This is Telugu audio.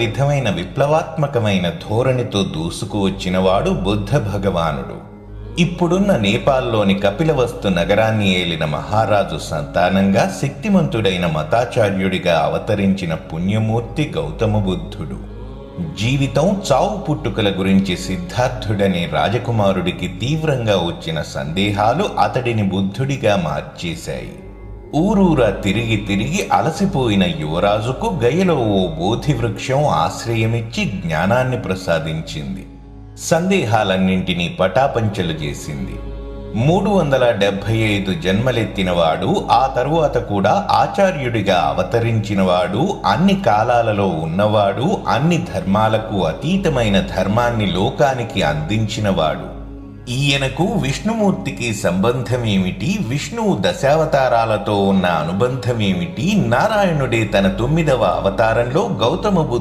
విధమైన విప్లవాత్మకమైన ధోరణితో దూసుకువచ్చినవాడు బుద్ధ భగవానుడు. ఇప్పుడున్న నేపాల్లోని కపిలవస్తు నగరాన్ని ఏలిన మహారాజు సంతానంగా శక్తిమంతుడైన మతాచార్యుడిగా అవతరించిన పుణ్యమూర్తి గౌతమ బుద్ధుడు. జీవితం చావు పుట్టుకల గురించి సిద్ధార్థుడనే రాజకుమారుడికి తీవ్రంగా వచ్చిన సందేహాలు అతడిని బుద్ధుడిగా మార్చేశాయి. ఊరూరా తిరిగి తిరిగి అలసిపోయిన యువరాజుకు గయలో ఓ బోధి వృక్షం ఆశ్రయమిచ్చి జ్ఞానాన్ని ప్రసాదించింది. సందేహాలన్నింటినీ పటాపంచలు చేసింది. మూడు వందల డెబ్భై ఐదు జన్మలెత్తినవాడు ఆ తరువాత కూడా ఆచార్యుడిగా అవతరించినవాడు అన్ని కాలాలలో ఉన్నవాడు అన్ని ధర్మాలకు అతీతమైన ధర్మాన్ని లోకానికి అందించినవాడు ఈయనకు విష్ణుమూర్తికి సంబంధం ఏమిటి విష్ణువు దశావతారాలతో ఉన్న అనుబంధం ఏమిటి నారాయణుడే తన తొమ్మిదవ అవతారంలో గౌతమ బుద్ధ